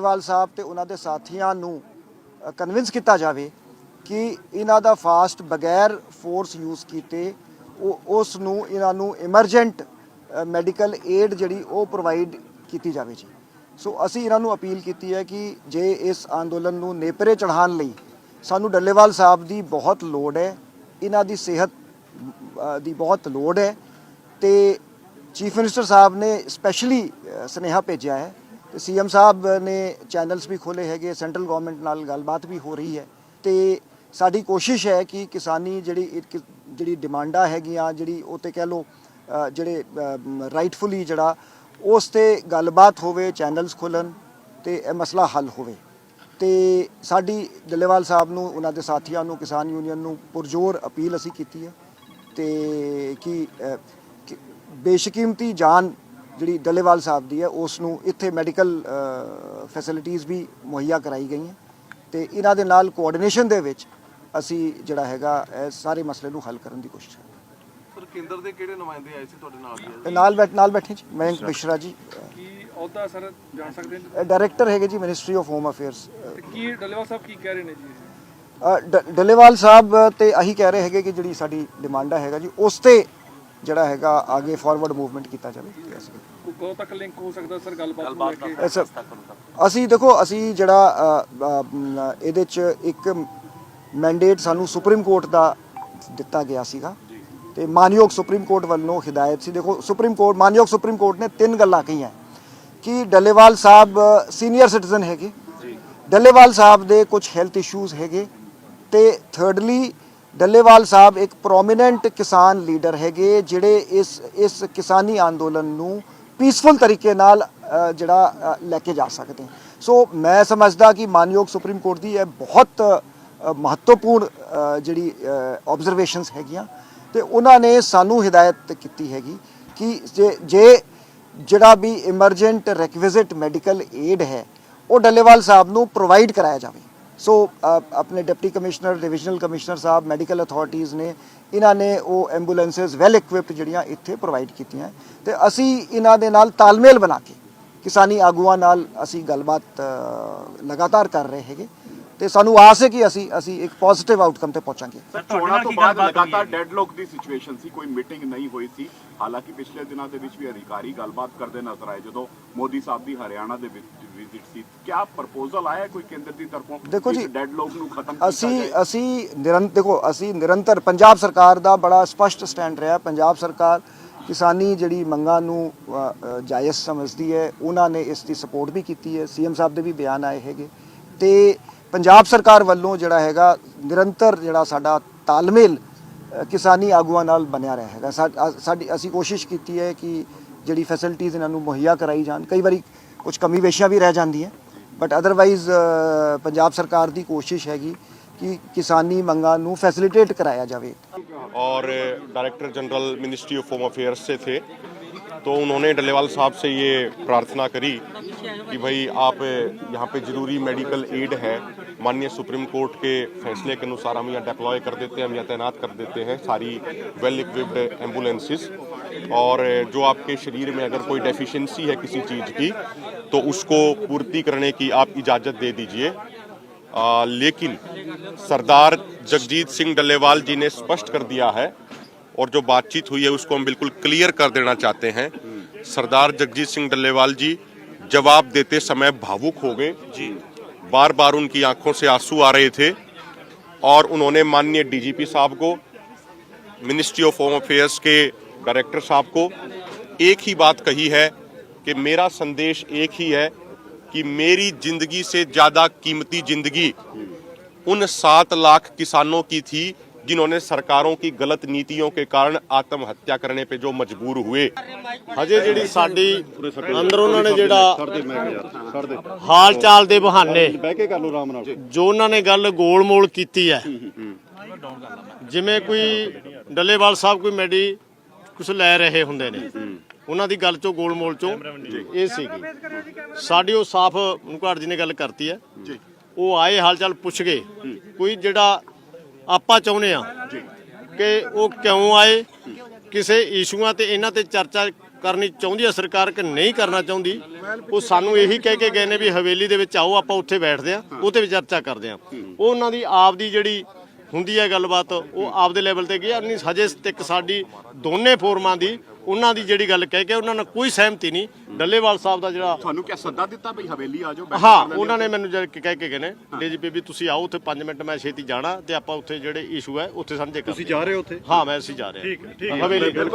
ਡੱਲੇਵਾਲ ਸਾਹਿਬ ਤੇ ਉਹਨਾਂ ਦੇ ਸਾਥੀਆਂ ਨੂੰ ਕਨਵਿੰਸ ਕੀਤਾ ਜਾਵੇ ਕਿ ਇਹਨਾਂ ਦਾ ਫਾਸਟ ਬਗੈਰ ਫੋਰਸ ਯੂਜ਼ ਕੀਤੇ, ਉਹ, ਉਸ ਨੂੰ, ਇਹਨਾਂ ਨੂੰ ਇਮਰਜੈਂਟ ਮੈਡੀਕਲ ਏਡ ਜਿਹੜੀ ਉਹ ਪ੍ਰੋਵਾਈਡ ਕੀਤੀ ਜਾਵੇ ਜੀ। ਸੋ ਅਸੀਂ ਇਹਨਾਂ ਨੂੰ ਅਪੀਲ ਕੀਤੀ ਹੈ ਕਿ ਜੇ ਇਸ ਅੰਦੋਲਨ ਨੂੰ ਨੇਪਰੇ ਚੜ੍ਹਾਉਣ ਲਈ ਸਾਨੂੰ ਡੱਲੇਵਾਲ ਸਾਹਿਬ ਦੀ ਬਹੁਤ ਲੋੜ ਹੈ, ਇਹਨਾਂ ਦੀ ਸਿਹਤ ਦੀ ਬਹੁਤ ਲੋੜ ਹੈ ਤੇ ਚੀਫ ਮਿਨਿਸਟਰ ਸਾਹਿਬ ਨੇ ਸਪੈਸ਼ਲੀ ਸੁਨੇਹਾ ਭੇਜਿਆ ਹੈ ਤੇ ਸੀਐਮ ਸਾਹਿਬ ਨੇ ਚੈਨਲਸ ਵੀ ਖੋਲੇ ਹੈਗੇ, ਸੈਂਟਰਲ ਗਵਰਨਮੈਂਟ ਨਾਲ ਗੱਲਬਾਤ ਵੀ ਹੋ ਰਹੀ ਹੈ। ਤੇ ਸਾਡੀ ਕੋਸ਼ਿਸ਼ ਹੈ ਕਿ ਕਿਸਾਨੀ ਜਿਹੜੀ ਜਿਹੜੀ ਡਿਮਾਂਡਾਂ ਹੈਗੀਆਂ, ਜਿਹੜੀ ਉਹ ਤੇ ਕਹਿ ਲਓ ਜਿਹੜੇ ਰਾਈਟਫੁਲੀ ਜਿਹੜਾ ਉਸ ਤੇ ਗੱਲਬਾਤ ਹੋਵੇ, ਚੈਨਲਸ ਖੁੱਲਣ ਤੇ ਇਹ ਮਸਲਾ ਹੱਲ ਹੋਵੇ। ਤੇ ਸਾਡੀ ਡੱਲੇਵਾਲ ਸਾਹਿਬ ਨੂੰ, ਉਹਨਾਂ ਦੇ ਸਾਥੀਆਂ ਨੂੰ, ਕਿਸਾਨ ਯੂਨੀਅਨ ਨੂੰ ਪੁਰਜ਼ੋਰ ਅਪੀਲ ਅਸੀਂ ਕੀਤੀ ਹੈ ਤੇ ਕਿ ਬੇਸ਼ਕੀਮਤੀ ਜਾਨ ਜਿਹੜੀ ਡੱਲੇਵਾਲ ਸਾਹਿਬ ਦੀ ਹੈ ਉਸ ਨੂੰ ਇੱਥੇ ਮੈਡੀਕਲ ਫੈਸਿਲਿਟੀਆਂ ਵੀ ਮੁਹੱਈਆ ਕਰਾਈ ਗਈਆਂ। ਤੇ ਇਹਨਾਂ ਦੇ ਨਾਲ ਕੋਆਰਡੀਨੇਸ਼ਨ ਦੇ ਵਿੱਚ ਅਸੀਂ ਜਿਹੜਾ ਹੈਗਾ ਇਹ ਸਾਰੇ ਮਸਲੇ ਨੂੰ ਹੱਲ ਕਰਨ ਦੀ ਕੋਸ਼ਿਸ਼ ਕਰਾਂਗੇ। ਸਰ ਕੇਂਦਰ ਦੇ ਕਿਹੜੇ ਨੁਮਾਇੰਦੇ ਆਏ ਸੀ ਤੁਹਾਡੇ ਨਾਲ? ਜੀ ਨਾਲ ਬੈਠ ਨਾਲ ਬੈਠੇ ਜੀ ਮਯੰਕ ਮਿਸ਼ਰਾ ਜੀ। ਕੀ ਅਹੁਦਾ ਸਰ ਜਾਣ ਸਕਦੇ ਹਾਂ ਡਾਇਰੈਕਟਰ ਹੈਗੇ ਜੀ ਮਿਨਿਸਟਰੀ ਆਫ ਹੋਮ ਅਫੇਅਰਸ ਕੀ ਡੱਲੇਵਾਲ ਸਾਹਿਬ ਕੀ ਕਹਿ ਰਹੇ ਨੇ ਜੀ? ਇਹ? ਅ, ਡ- ਡੱਲੇਵਾਲ ਸਾਹਿਬ ਤੇ ਆਹੀ ਕਹਿ ਰਹੇ ਹੈਗੇ ਕਿ ਜਿਹੜੀ ਸਾਡੀ ਡਿਮਾਂਡਾ ਹੈਗਾ ਜੀ ਉਸ ਤੇ ਜਿਹੜਾ ਹੈਗਾ ਅੱਗੇ ਫਾਰਵਰਡ ਮੂਵਮੈਂਟ ਕੀਤਾ ਜਾਵੇ। ਕੋ- ਕਦੋਂ ਤੱਕ ਲਿੰਕ ਹੋ ਸਕਦਾ ਸਰ ਗੱਲਬਾਤ ਨੂੰ ਲੈ ਕੇ? ਇਹ ਸਭ ਅਸੀਂ ਦੇਖੋ ਅਸੀਂ ਜਿਹੜਾ ਅ, ਅ, ਮ, ਇਹਦੇ ਚ ਇੱਕ ਮੈਂਡੇਟ ਸਾਨੂੰ ਸੁਪਰੀਮ ਕੋਰਟ ਦਾ ਦਿੱਤਾ ਗਿਆ ਸੀਗਾ। ਤੇ ਮਾਨਯੋਗ ਸੁਪਰੀਮ ਕੋਰਟ ਵੱਲੋਂ ਹਦਾਇਤ ਸੀ। ਦੇਖੋ ਸੁਪਰੀਮ ਕੋਰਟ ਮਾਨਯੋਗ ਸੁਪਰੀਮ ਕੋਰਟ ਨੇ ਤਿੰਨ ਗੱਲਾਂ ਕਹੀਆਂ। ਕਿ ਡੱਲੇਵਾਲ ਸਾਹਿਬ ਸੀਨੀਅਰ ਸਿਟੀਜ਼ਨ ਹੈਗੇ। ਡੱਲੇਵਾਲ ਸਾਹਿਬ ਦੇ ਕੁਝ ਹੈਲਥ ਇਸ਼ੂਜ਼ ਹੈਗੇ। ਤੇ ਥਰਡਲੀ ਡੱਲੇਵਾਲ ਸਾਹਿਬ ਇੱਕ ਪ੍ਰੋਮਿਨੈਂਟ ਕਿਸਾਨ ਲੀਡਰ ਹੈਗੇ, ਜਿਹੜੇ ਇਸ ਇਸ ਕਿਸਾਨੀ ਅੰਦੋਲਨ ਨੂੰ ਪੀਸਫੁਲ ਤਰੀਕੇ ਨਾਲ ਜਿਹੜਾ ਲੈ ਕੇ ਜਾ ਸਕਦੇ ਸੋ ਮੈਂ ਸਮਝਦਾ ਕਿ ਮਾਨਯੋਗ ਸੁਪਰੀਮ ਕੋਰਟ ਦੀ ਇਹ ਬਹੁਤ ਮਹੱਤਵਪੂਰਨ ਜਿਹੜੀ ਆਬਜ਼ਰਵੇਸ਼ਨਸ ਹੈਗੀਆਂ। ਤੇ ਉਹਨਾਂ ਨੇ ਸਾਨੂੰ ਹਦਾਇਤ ਕੀਤੀ ਹੈਗੀ ਕਿ ਜੇ ਜੇ ਜਿਹੜਾ ਵੀ ਇਮਰਜੈਂਟ ਰਿਕਵਿਜ਼ਿਟ ਮੈਡੀਕਲ ਏਡ ਹੈ, ਉਹ ਡੱਲੇਵਾਲ ਸਾਹਿਬ ਨੂੰ ਪ੍ਰੋਵਾਈਡ ਕਰਾਇਆ ਜਾਵੇ। ਸੋ ਆਪਣੇ ਡਿਪਟੀ ਕਮਿਸ਼ਨਰ ਡਿਵੀਜ਼ਨਲ ਕਮਿਸ਼ਨਰ ਸਾਹਿਬ ਮੈਡੀਕਲ ਅਥਾਰਟੀਆਂ ਨੇ ਇਹਨਾਂ ਨੇ ਉਹ ਐਂਬੂਲੈਂਸਸ ਵੈਲ ਇਕਵਿਪਡ ਜਿਹੜੀਆਂ ਇੱਥੇ ਪ੍ਰੋਵਾਈਡ ਕੀਤੀਆਂ ਹੈ ਤੇ ਅਸੀਂ ਇਹਨਾਂ ਦੇ ਨਾਲ ਤਾਲਮੇਲ ਬਣਾ ਕੇ ਕਿਸਾਨੀ ਆਗੂਆਂ ਨਾਲ ਅਸੀਂ ਗੱਲਬਾਤ ਲਗਾਤਾਰ ਕਰ ਰਹੇ ਹੈਗੇ ਤੇ ਸਾਨੂੰ ਆਸ ਹੈ ਕਿ ਅਸੀਂ ਅਸੀਂ ਇੱਕ ਪੋਜ਼ਿਟਿਵ ਆਊਟਕਮ ਤੇ ਪਹੁੰਚਾਂਗੇ। ਸਰ ਚੋਣਾਂ ਤੋਂ ਬਾਅਦ ਲਗਾਤਾਰ ਡੈਡਲੌਕ ਦੀ ਸਿਚੁਏਸ਼ਨ ਸੀ ਕੋਈ ਮੀਟਿੰਗ ਨਹੀਂ ਹੋਈ ਸੀ। ਹਾਲਾਂਕਿ ਪਿਛਲੇ ਦਿਨਾਂ ਦੇ ਵਿੱਚ ਵੀ ਅਧਿਕਾਰੀ ਗੱਲਬਾਤ ਕਰਦੇ ਨਜ਼ਰ ਆਏ ਜਦੋਂ ਮੋਦੀ ਸਾਹਿਬ ਦੀ ਹਰਿਆਣਾ ਦੇ ਵਿੱਚ ਵਿਜ਼ਿਟ ਸੀ। ਕਿਆ ਪ੍ਰਪੋਜ਼ਲ ਆਇਆ ਕੋਈ ਕੇਂਦਰ ਦੀ ਤਰਫੋਂ? ਦੇਖੋ ਜੀ, ਡੈਡਲੌਕ ਨੂੰ ਖਤਮ ਕੀਤਾ ਅਸੀਂ ਅਸੀਂ ਨਿਰੰਤਰ ਦੇਖੋ ਅਸੀਂ ਨਿਰੰਤਰ ਪੰਜਾਬ ਸਰਕਾਰ ਦਾ ਬੜਾ ਸਪਸ਼ਟ ਸਟੈਂਡ ਰਿਹਾ। ਪੰਜਾਬ ਸਰਕਾਰ ਕਿਸਾਨੀ ਜਿਹੜੀ ਮੰਗਾਂ ਨੂੰ ਜਾਇਜ਼ ਸਮਝਦੀ ਹੈ। ਉਹਨਾਂ ਨੇ ਇਸ ਦੀ ਸਪੋਰਟ ਵੀ ਕੀਤੀ ਹੈ। ਸੀਐਮ ਸਾਹਿਬ ਦੇ ਵੀ ਬਿਆਨ ਆਏ ਹੈਗੇ। ਤੇ ਪੰਜਾਬ ਸਰਕਾਰ ਵੱਲੋਂ ਜਿਹੜਾ ਹੈਗਾ ਨਿਰੰਤਰ ਜਿਹੜਾ ਸਾਡਾ ਤਾਲਮੇਲ ਅ, ਕਿਸਾਨੀ ਆਗੂਆਂ ਨਾਲ ਬਣਿਆ ਰਿਹਾ ਹੈਗਾ ਸਾ- ਅ- ਸਾਡੀ ਅਸੀਂ ਕੋਸ਼ਿਸ਼ ਕੀਤੀ ਹੈ ਕਿ ਜਿਹੜੀ ਫੈਸਿਲਿਟੀਆਂ ਇਹਨਾਂ ਨੂੰ ਮੁਹੱਈਆ ਕਰਾਈ ਜਾਣ ਕਈ ਵਾਰੀ ਕੁਝ ਕਮੀ ਵੇਸ਼ੀਆਂ ਵੀ ਰਹਿ ਜਾਂਦੀਆਂ ਬਟ ਅਦਰਵਾਈਜ਼ ਪੰਜਾਬ ਸਰਕਾਰ ਦੀ ਕੋਸ਼ਿਸ਼ ਹੈਗੀ ਕਿ ਕਿਸਾਨੀ ਮੰਗਾਂ ਨੂੰ ਫੈਸਿਲਿਟੇਟ ਕਰਾਇਆ ਜਾਵੇ और director general ministry of home affairs से थे तो उन्होंने डलेवाल साहब से ये प्रार्थना करी कि भाई आप, यहाँ पे ज़रूरी मेडिकल एड है। माननीय सुप्रीम कोर्ट के फैसले के अनुसार हम यहाँ डिप्लॉय कर देते हैं, हम यहाँ तैनात कर देते हैं सारी वेल इक्विप्ड एम्बुलेंसेस और, जो आपके शरीर में अगर कोई डेफिशिएंसी है किसी चीज़ की तो उसको पूर्ति करने की आप इजाज़त दे दीजिए। लेकिन सरदार जगजीत सिंह डल्लेवाल जी ने स्पष्ट कर दिया है, और जो बातचीत हुई है उसको हम बिल्कुल क्लियर कर देना चाहते हैं। सरदार जगजीत सिंह डल्लेवाल जी जवाब देते समय भावुक हो गए। जी। बार बार उनकी आँखों से आँसू आ रहे थे और उन्होंने माननीय डीजीपी साहब को मिनिस्ट्री ऑफ़ होम अफेयर्स के डायरेक्टर साहब को एक ही बात कही है कि मेरा संदेश एक ही है कि मेरी ज़िंदगी से ज़्यादा कीमती ज़िंदगी उन सात लाख किसानों की थी जिन्होंने सरकारों की गलत नीतियों के कारण आत्महत्या करने पे जो मजबूर हुए ਹਜੇ ਜਿਹੜੀ ਸਾਡੀ ਅੰਦਰ ਉਹਨਾਂ ਨੇ ਜਿਹੜਾ ਹਾਲ ਚਾਲ ਦੇ ਬਹਾਨੇ ਬਹਿ ਕੇ ਕਰ ਲਓ ਆਰਾਮ ਨਾਲ ਜੋ ਉਹਨਾਂ ਨੇ ਗੱਲ ਗੋਲ-ਮੋਲ ਕੀਤੀ ਹੈ ਜਿਵੇਂ ਕੋਈ ਡੱਲੇਵਾਲ ਸਾਹਿਬ ਕੋਈ ਮੈਡੀ ਕੁਝ ਲੈ ਰਹੇ ਹੁੰਦੇ ਨੇ ਉਹਨਾਂ ਦੀ ਗੱਲ ਚੋਂ ਗੋਲ-ਮੋਲ ਚੋਂ ਇਹ ਸੀਗੀ ਸਾਡੀ ਉਹ ਸਾਫ਼ ਮੁੰਕਾੜ ਜੀ ਨੇ ਗੱਲ ਕਰਤੀ ਹੈ ਉਹ ਆਏ ਹਾਲ ਚਾਲ ਪੁੱਛ ਗਏ ਕੋਈ ਜਿਹੜਾ ਆਪਾਂ ਚਾਹੁੰਦੇ ਆ ਕਿ ਉਹ ਕਿਉਂ ਆਏ, ਕਿਸੇ ਇਸ਼ੂਆਂ ਤੇ ਇਹਨਾਂ ਤੇ ਚਰਚਾ ਕਰਨੀ ਚਾਹੁੰਦੀ ਹੈ, ਸਰਕਾਰ ਕਿ ਨਹੀਂ ਕਰਨਾ ਚਾਹੁੰਦੀ, ਉਹ ਸਾਨੂੰ ਇਹੀ ਕਹਿ ਕੇ ਗਏ ਨੇ ਵੀ ਹਵੇਲੀ ਦੇ ਵਿੱਚ ਆਓ, ਆਪਾਂ ਉੱਥੇ ਬੈਠਦੇ ਆ ਉਹਤੇ ਵੀ ਚਰਚਾ ਕਰਦੇ ਆ ਉਹ ਉਹਨਾਂ ਦੀ ਆਪ ਦੀ ਜਿਹੜੀ ਹੁੰਦੀ ਹੈ ਗੱਲਬਾਤ, ਉਹ ਆਪਦੇ ਲੈਵਲ ਤੇ ਗਿਆ ਨਹੀਂ, ਹਜੇ ਤੱਕ ਸਾਡੀ ਦੋਨੇ ਫੋਰਮਾਂ ਦੀ ਉਹਨਾਂ ਦੀ ਜਿਹੜੀ ਗੱਲ ਕਹਿ ਕੇ ਉਹਨਾਂ ਨਾਲ ਕੋਈ ਸਹਿਮਤੀ ਨਹੀਂ। ਡੱਲੇਵਾਲ ਸਾਹਿਬ ਦਾ ਜਿਹੜਾ ਤੁਹਾਨੂੰ ਕਿਆ ਸੱਦਾ ਦਿੱਤਾ ਬਈ ਹਵੇਲੀ ਆ ਜਾਓ ਬੈਠੋ ਹਾਂ ਕਰ ਲੈਂਦੇ ਉਹਨਾਂ ਨੇ ਮੈਨੂੰ ਜਦ ਕਹਿ ਕੇ ਗਏ ਨੇ ਡੀਜੀਪੀ ਵੀ ਤੁਸੀਂ ਆਓ ਉੱਥੇ 5 ਮਿੰਟ ਮੈਂ ਛੇਤੀ ਜਾਣਾ ਤੇ ਆਪਾਂ ਉੱਥੇ ਜਿਹੜੇ ਇਸ਼ੂ ਹੈ ਉੱਥੇ ਸਾਂਝੇ ਕਰਦੇ ਤੁਸੀਂ ਜਾ ਰਹੇ ਹੋ ਉੱਥੇ? ਹਾਂ ਮੈਂ ਅਸੀਂ ਜਾ ਰਹੇ ਹਾਂ ਠੀਕ ਹੈ। ਹਵੇਲੀ ਬਿਲਕੁਲ।